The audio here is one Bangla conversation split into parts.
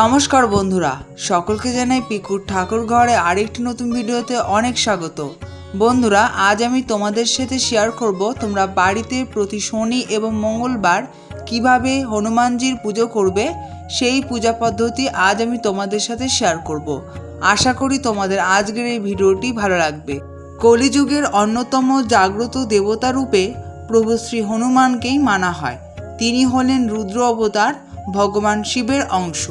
নমস্কার বন্ধুরা, সকলকে জানাই পিকুর ঠাকুর ঘরে আরেকটি নতুন ভিডিওতে অনেক স্বাগত। বন্ধুরা, আজ আমি তোমাদের সাথে শেয়ার করব তোমরা বাড়িতে প্রতি শনি এবং মঙ্গলবার কীভাবে হনুমানজির পুজো করবে, সেই পূজা পদ্ধতি আজ আমি তোমাদের সাথে শেয়ার করব। আশা করি তোমাদের আজকের এই ভিডিওটি ভালো লাগবে। কলিযুগের অন্যতম জাগ্রত দেবতা রূপে প্রভু শ্রী হনুমানকেই মানা হয়। তিনি হলেন রুদ্র অবতার, ভগবান শিবের অংশ।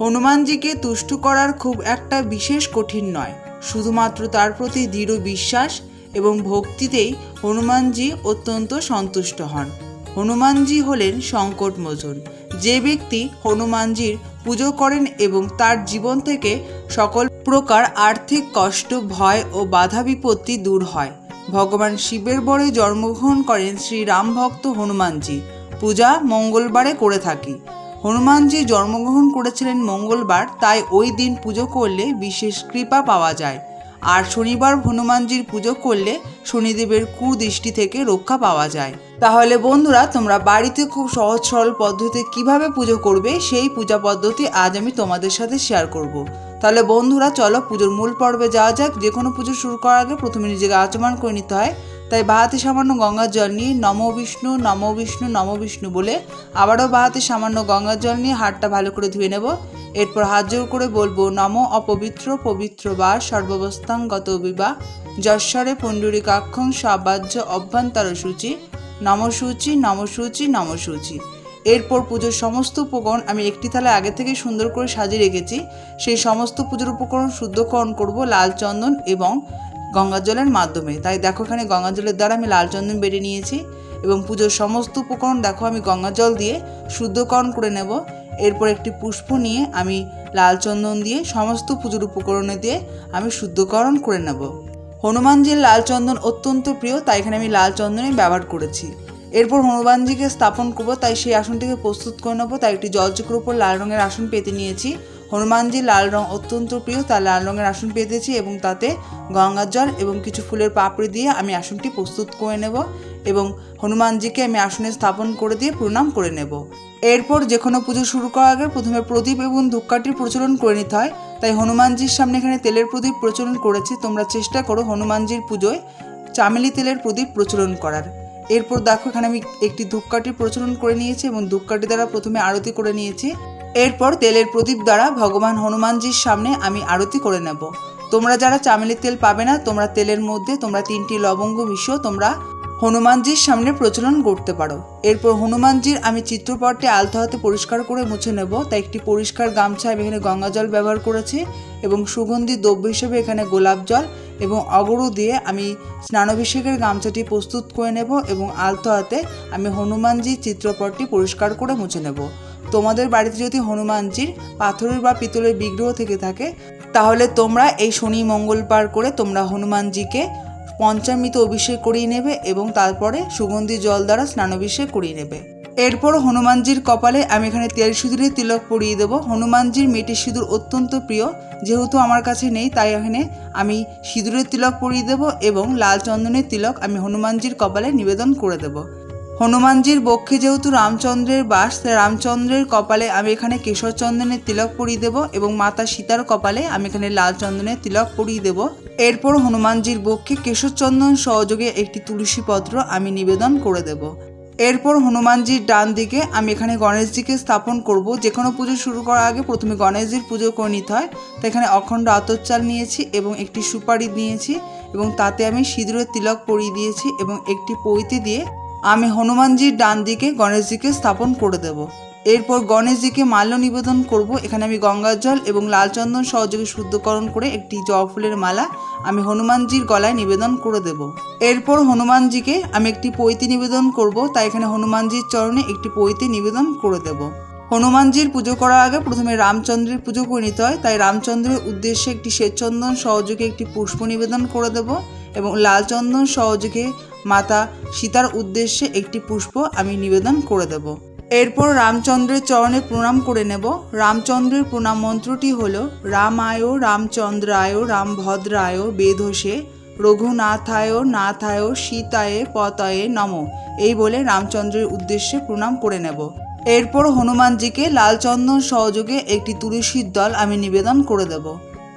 হনুমানজিকে তুষ্ট করার খুব একটা বিশেষ কঠিন নয়। শুধুমাত্র তার প্রতি দৃঢ় বিশ্বাস এবং ভক্তিতেই হনুমানজি অত্যন্ত সন্তুষ্ট হন। হনুমানজি হলেন সংকট সংকটমোচন যে ব্যক্তি হনুমানজির পুজো করেন এবং তার জীবন থেকে সকল প্রকার আর্থিক কষ্ট, ভয় ও বাধা বিপত্তি দূর হয়। ভগবান শিবের বরে জন্মগ্রহণ করেন শ্রী রাম ভক্ত হনুমানজি। পূজা মঙ্গলবারে করে থাকি। হনুমানজি জন্মগ্রহণ করেছিলেন মঙ্গলবার, তাই ওই দিন পুজো করলে বিশেষ কৃপা পাওয়া যায়। আর শনিবার হনুমানজির পুজো করলে শনিদেবের কুদৃষ্টি থেকে রক্ষা পাওয়া যায়। তাহলে বন্ধুরা, তোমরা বাড়িতে খুব সহজ সরল পদ্ধতিতে কীভাবে পুজো করবে, সেই পূজা পদ্ধতি আজ আমি তোমাদের সাথে শেয়ার করব। তাহলে বন্ধুরা, চলো পুজোর মূল পর্বে যাওয়া যাক। যে কোনো পুজো শুরু করার আগে প্রথমে নিজেকে আচমান করে নিতে হয়। তাই বাহাতে সামান্য গঙ্গার জল নিয়ে নম বিষ্ণু নম বিষ্ণু নম বিষ্ণু বলে আবারও বাহাতে সামান্য গঙ্গার জল নিয়ে হাতটা ভালো করে ধুয়ে নেব। এরপর হাত জোর করে বলব, নম অপবিত্র, পবিত্র বা সর্বাবস্থাঙ্গত বিবাহ যশ্বরে পুণ্ডরিকাক্ষং সাবাহ্য অভ্যন্তর সূচি নমসূচি নমসূচি নমসূচি এরপর পুজোর সমস্ত উপকরণ আমি একটি থালায় আগে থেকে সুন্দর করে সাজিয়ে রেখেছি। সেই সমস্ত পুজোর উপকরণ শুদ্ধকরণ করব লাল চন্দন এবং গঙ্গা জলের মাধ্যমে। তাই দেখো এখানে গঙ্গা জলের দ্বারা আমি লাল চন্দন বেড়ে নিয়েছি এবং পুজোর সমস্ত উপকরণ দেখো আমি গঙ্গা জল দিয়ে শুদ্ধকরণ করে নেব। এরপর একটি পুষ্প নিয়ে আমি লাল চন্দন দিয়ে সমস্ত পুজোর উপকরণে দিয়ে আমি শুদ্ধকরণ করে নেব। হনুমানজির লাল চন্দন অত্যন্ত প্রিয়, তাই এখানে আমি লাল চন্দনই ব্যবহার করেছি। এরপর হনুমানজিকে স্থাপন করব, তাই সেই আসনটিকে প্রস্তুত করে নেব। তাই একটি জলচক্র উপর লাল রঙের আসন পেতে নিয়েছি। হনুমানজির লাল রং অত্যন্ত প্রিয় তাই লাল রঙের আসন পেতেছি এবং তাতে গঙ্গার জল এবং কিছু ফুলের পাপড়ি দিয়ে আমি আসনটি প্রস্তুত করে নেব এবং হনুমানজিকে আমি আসনে স্থাপন করে দিয়ে প্রণাম করে নেব। এরপর যে কোনো পুজো শুরু করার আগে প্রথমে প্রদীপ এবং ধূপকাঠির প্রচলন করে নিতে হয়। তাই হনুমানজির সামনে এখানে তেলের প্রদীপ প্রচলন করেছি, তোমরা চেষ্টা করো হনুমানজির পুজোয় চামেলি তেলের প্রদীপ প্রচলন করার। এরপর দেখো এখানে আমি একটি ধূপকাঠি প্রচলন করে নিয়েছি এবং ধূপকাঠি দ্বারা প্রথমে আরতি করে নিয়েছি। এরপর তেলের প্রদীপ দ্বারা ভগবান হনুমানজির সামনে আমি আরতি করে নেব। তোমরা যারা চামেলির তেল পাবে না, তোমরা তেলের মধ্যে তোমরা তিনটি লবঙ্গ মিশিয়েও তোমরা হনুমানজির সামনে প্রচলন করতে পারো। এরপর হনুমানজির আমি চিত্রপটটি আলতো হাতে পরিষ্কার করে মুছে নেব। তাই একটি পরিষ্কার গামছা আমি এখানে গঙ্গা জল ব্যবহার করেছি এবং সুগন্ধি দ্রব্য হিসেবে এখানে গোলাপ জল এবং অগরু দিয়ে আমি স্নানাভিষেকের গামছাটি প্রস্তুত করে নেব এবং আলতো হাতে আমি হনুমানজির চিত্রপটটি পরিষ্কার করে মুছে নেব। তোমাদের বাড়িতে যদি হনুমানজির পাথরের বা পিতলের বিগ্রহ থেকে থাকে, তাহলে তোমরা এই শনি মঙ্গলবার করে তোমরা হনুমানজিকে পঞ্চামৃত অভিষেক করিয়ে নেবে এবং তারপরে সুগন্ধি জল দ্বারা স্নানাভিষেক করিয়ে নেবে। এরপর হনুমানজির কপালে আমি এখানে তেল সিঁদুরের তিলক পরিয়ে দেবো। হনুমানজির মেয়েটির সিঁদুর অত্যন্ত প্রিয়। যেহেতু আমার কাছে নেই, তাই এখানে আমি সিঁদুরের তিলক পরিয়ে দেবো এবং লাল চন্দনের তিলক আমি হনুমানজির কপালে নিবেদন করে দেবো। হনুমানজির বক্ষে যেহেতু রামচন্দ্রের বাস রামচন্দ্রের কপালে আমি এখানে কেশর চন্দনের তিলক পরিয়ে দেব এবং মাতা সীতার কপালে আমি এখানে লাল চন্দনের তিলক পরিয়ে দেব। এরপর হনুমানজির বক্ষে কেশর চন্দন সহযোগে একটি তুলসী পত্র আমি নিবেদন করে দেব। এরপর হনুমানজির ডান দিকে আমি এখানে গণেশজিকে স্থাপন করব। যে কোনো পুজো শুরু করার আগে প্রথমে গণেশজির পুজো করে নিতে হয়। তো এখানে অখণ্ড আতর নিয়েছি এবং একটি সুপারি নিয়েছি এবং তাতে আমি সিঁদুরের তিলক পরিয়ে দিয়েছি এবং একটি পৈতে দিয়ে আমি হনুমানজির ডান দিকে গণেশজিকে স্থাপন করে দেব। এরপর গণেশজিকে মাল্য নিবেদন করব। এখানে আমি গঙ্গার জল এবং লাল চন্দন সহযোগে শুদ্ধকরণ করে একটি জবা ফুলের মালা আমি হনুমানজির গলায় নিবেদন করে দেব। এরপর হনুমানজিকে আমি একটি পৈতি নিবেদন করব। তাই এখানে হনুমানজির চরণে একটি পৈতি নিবেদন করে দেব। হনুমানজির পুজো করার আগে প্রথমে রামচন্দ্রের পুজো করে নিতে হয়। তাই রামচন্দ্রের উদ্দেশ্যে একটি শ্বেতচন্দন সহযোগে একটি পুষ্প নিবেদন করে দেব এবং লাল চন্দন সহযোগে মাতা সীতার উদ্দেশ্যে একটি পুষ্প আমি নিবেদন করে দেব। এরপর রামচন্দ্রের চরণে প্রণাম করে নেব। রামচন্দ্রের প্রণাম মন্ত্রটি হল, রামায়, রামচন্দ্রায়, রামভদ্রায় বেধসে রঘুনাথায়, নাথায়, সীতায়, পতয়ে নম। এই বলে রামচন্দ্রের উদ্দেশ্যে প্রণাম করে নেব। এরপর হনুমানজিকে লাল চন্দন সহযোগে একটি তুলসীর দল আমি নিবেদন করে দেব।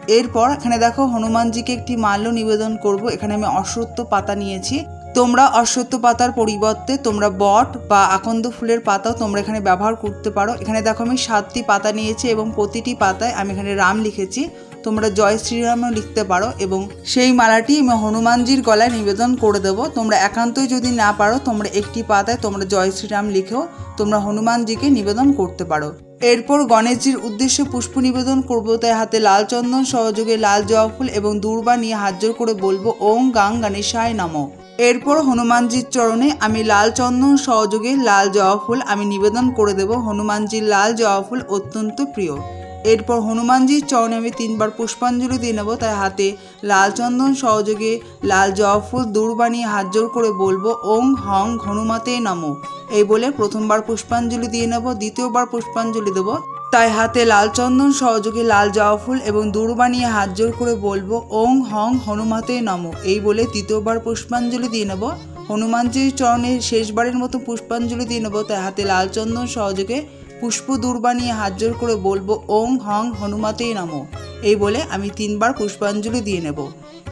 এরপর এখানে দেখো, হনুমানজিকে একটি মাল্য নিবেদন করব। এখানে আমি অশ্বত্থ পাতা নিয়েছি। তোমরা অশ্বত্থ পাতার পরিবর্তে তোমরা বট বা আকন্দ ফুলের পাতাও তোমরা এখানে ব্যবহার করতে পারো। এখানে দেখো আমি সাতটি পাতা নিয়েছি এবং প্রতিটি পাতায় আমি এখানে রাম লিখেছি। তোমরা জয় শ্রীরামও লিখতে পারো এবং সেই মালাটি আমি হনুমানজির গলায় নিবেদন করে দেব। তোমরা একান্তই যদি না পারো, তোমরা একটি পাতায় তোমরা জয় শ্রীরাম লিখেও তোমরা হনুমানজিকে নিবেদন করতে পারো। এরপর গণেশজির উদ্দেশ্যে পুষ্প নিবেদন করব। তাই হাতে লাল চন্দন, সহযোগে লাল জবা ফুল এবং দূর্বা নিয়ে হাত করে বলব ওং গাং গণেশায় নমঃ। এরপর হনুমানজির চরণে আমি লাল চন্দন সহযোগে লাল জবা ফুল আমি নিবেদন করে দেব। হনুমানজির লাল জবা ফুল অত্যন্ত প্রিয়। এরপর হনুমানজির চরণে আমি তিনবার পুষ্পাঞ্জলি দিয়ে নেব। তাই হাতে লাল চন্দন সহযোগে লাল জবা ফুল দূর বানিয়ে হাত জোর করে বলব, ওং হং হনুমাতে নমো। এই বলে প্রথমবার পুষ্পাঞ্জলি দিয়ে নেব, দ্বিতীয়বার পুষ্পাঞ্জলি দেব। তাই হাতে লাল চন্দন, সহযোগে লাল জবা ফুল এবং দূর বানিয়ে হাত জোর করে বলব, ওং হং হনুমাতে নমো। এই বলে তৃতীয়বার পুষ্পাঞ্জলি দিয়ে নেব। হনুমানজির চরণে শেষবারের মতো পুষ্পাঞ্জলি দিয়ে নেব। তাই হাতে লাল চন্দন, সহযোগে পুষ্প দূর বানিয়ে হাত জোর করে বলব, ওং হং হনুমাতেই নমো। এই বলে আমি তিনবার পুষ্পাঞ্জলি দিয়ে নেব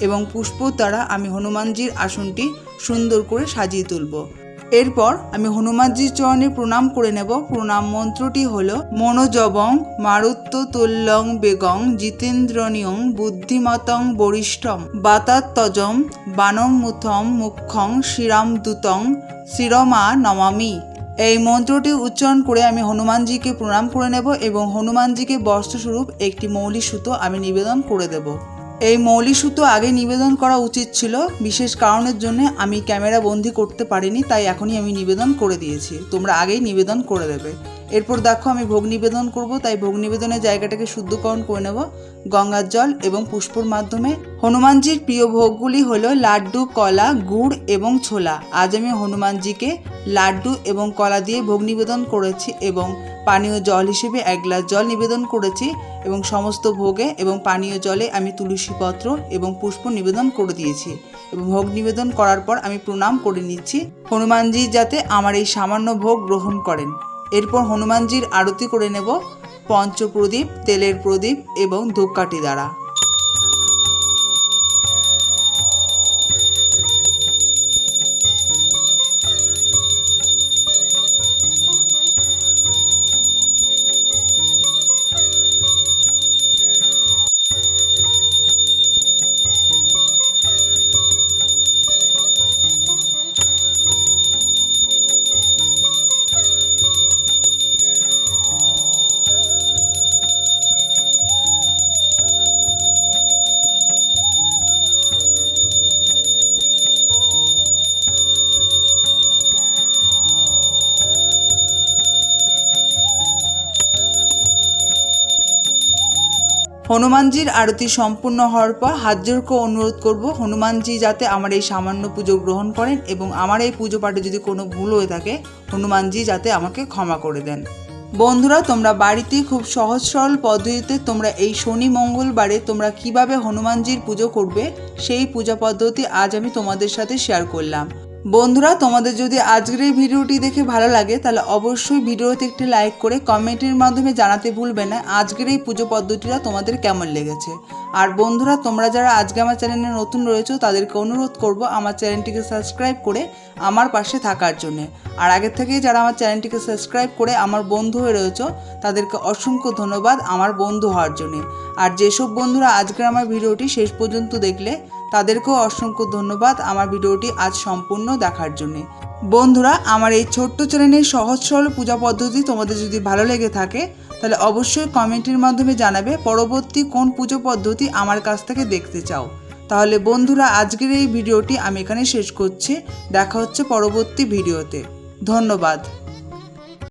এবং পুষ্প দ্বারা আমি হনুমানজির আসনটি সুন্দর করে সাজিয়ে তুলব। এরপর আমি হনুমানজির চরণে প্রণাম করে নেব। প্রণাম মন্ত্রটি হল, মনোজবং মারুত্ব তুল্যং বেগং জিতেন্দ্রনিয়ং বুদ্ধিমতং বরিষ্ঠম বাতাত্তজম বানং মুথম মুখ্যং শ্রীরামদূতং শ্রীরমা নমামি এই মন্ত্রটি উচ্চারণ করে আমি হনুমানজিকে প্রণাম করে নেব এবং হনুমানজিকে বস্ত্রস্বরূপ একটি মৌলিক সুতো আমি নিবেদন করে দেব। এই মৌলি সুতো আগে নিবেদন করা উচিত ছিল, বিশেষ কারণের জন্য আমি ক্যামেরা বন্দি করতে পারিনি, তাই এখনই আমি নিবেদন করে দিয়েছি। তোমরা আগেই নিবেদন করে দেবে। এরপর দেখো আমি ভোগ নিবেদন করব, তাই ভোগ নিবেদনের জায়গাটাকে শুদ্ধকরণ করে নেব। গঙ্গার জল এবং পুষ্পর মাধ্যমে। হনুমানজির প্রিয় ভোগগুলি হলো লাড্ডু, কলা, গুড় এবং ছোলা। আজ আমি হনুমানজিকে লাড্ডু এবং কলা দিয়ে ভোগ নিবেদন করেছি এবং পানীয় জল হিসেবে এক গ্লাস জল নিবেদন করেছি এবং সমস্ত ভোগে এবং পানীয় জলে আমি তুলসী পত্র এবং পুষ্প নিবেদন করে দিয়েছি। এবং ভোগ নিবেদন করার পর আমি প্রণাম করে নিচ্ছি। হনুমানজি যাতে আমার এই সামান্য ভোগ গ্রহণ করেন। এরপর হনুমানজির আরতি করে নেব পঞ্চপ্রদীপ তেলের প্রদীপ এবং ধূপকাঠি দ্বারা। হনুমানজির আরতি সম্পূর্ণ হওয়ার পর হাত জোর করে অনুরোধ করব, হনুমানজি, যাতে আমার এই সামান্য পুজো গ্রহণ করেন এবং আমার এই পুজো পাঠে যদি কোনো ভুল হয়ে থাকে, হনুমানজি যাতে আমাকে ক্ষমা করে দেন। বন্ধুরা, তোমরা বাড়িতে খুব সহজ সরল পদ্ধতিতে তোমরা এই শনি মঙ্গলবারে তোমরা কীভাবে হনুমানজির পুজো করবে, সেই পূজা পদ্ধতি আজ আমি তোমাদের সাথে শেয়ার করলাম। বন্ধুরা, তোমাদের যদি আজকের এই ভিডিওটি দেখে ভালো লাগে, তাহলে অবশ্যই ভিডিওতে একটি লাইক করে কমেন্টের মাধ্যমে জানাতে ভুলবে না, আজকের এই পুজো পদ্ধতিটা তোমাদের কেমন লেগেছে। আর বন্ধুরা, তোমরা যারা আজকে আমার চ্যানেলে নতুন রয়েছো, তাদেরকে অনুরোধ করব আমার চ্যানেলটিকে সাবস্ক্রাইব করে আমার পাশে থাকার জন্যে। আর আগের থেকেই যারা আমার চ্যানেলটিকে সাবস্ক্রাইব করে আমার বন্ধু হয়ে রয়েছো, তাদেরকে অসংখ্য ধন্যবাদ আমার বন্ধু হওয়ার জন্যে। আর যেসব বন্ধুরা আজকের আমার ভিডিওটি শেষ পর্যন্ত দেখলে তাদেরকেও অসংখ্য ধন্যবাদ আমার ভিডিওটি আজ সম্পূর্ণ দেখার জন্যে। বন্ধুরা, আমার এই ছোট্ট চ্যানেলের সহজ সরল পূজা পদ্ধতি তোমাদের যদি ভালো লেগে থাকে, তাহলে অবশ্যই কমেন্টের মাধ্যমে জানাবে পরবর্তী কোন পুজো পদ্ধতি আমার কাছ থেকে দেখতে চাও। তাহলে বন্ধুরা, আজকের এই ভিডিওটি আমি এখানে শেষ করছি। দেখা হচ্ছে পরবর্তী ভিডিওতে। ধন্যবাদ।